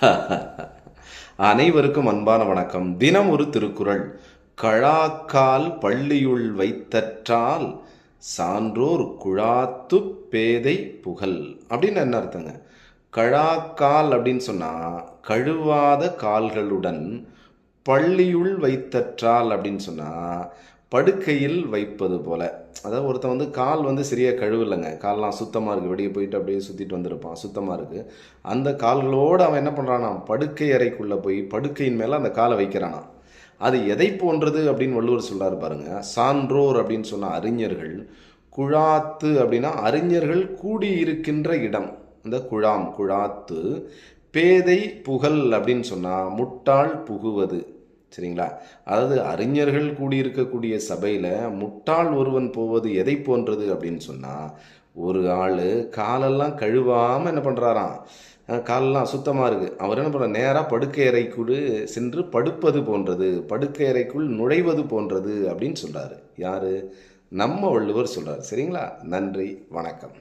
அனைவருக்கும் அன்பான வணக்கம். தினம் ஒரு திருக்குறள். கழாக்கால் பள்ளியுள் வைத்தற்றால் சான்றோர் குழாத்து பேதை புகழ் அப்படின்னு என்ன அர்த்தங்க? கழாக்கால் அப்படின்னு சொன்னால் கழுவாத கால்களுடன் பள்ளியுள் வைத்தற்றால் அப்படின்னு சொன்னால் படுக்கையில் வைப்பது போல். அதாவது ஒருத்தன் வந்து கால் வந்து சரியாக கழுவில்லைங்க கால்லாம் சுத்தமாக இருக்குது வெளியே போயிட்டு அப்படியே சுற்றிட்டு வந்திருப்பான். சுத்தமாக இருக்குது அந்த கால்களோடு அவன் என்ன பண்ணுறானா படுக்கை அறைக்குள்ளே போய் படுக்கையின் மேலே அந்த காலை வைக்கிறானா அது எதை போன்றது அப்படின்னு வள்ளுவர் சொல்கிறார் பாருங்க. சான்றோர் அப்படின்னு சொன்ன அறிஞர்கள் குழாத்து அப்படின்னா அறிஞர்கள் கூடியிருக்கின்ற இடம். இந்த குழாம் குழாத்து பேதை புகழ் அப்படின்னு சொன்னால் முட்டாள் புகுவது. சரிங்களா? அதாவது அறிஞர்கள் கூடியிருக்கக்கூடிய சபையில் முட்டாள் ஒருவன் போவது எதை போன்றது அப்படின்னு சொன்னால் ஒரு ஆள் காலெல்லாம் கழுவாமல் என்ன பண்ணுறாராம் காலெல்லாம் சுத்தமாக இருக்குது அவர் என்ன பண்ணுற நேராக படுக்கை அறைக்குள் சென்று படுப்பது போன்றது படுக்கை அறைக்குள் நுழைவது போன்றது அப்படின்னு சொல்கிறாரு யார்? நம்ம வள்ளுவர் சொல்கிறார் சரிங்களா? நன்றி வணக்கம்.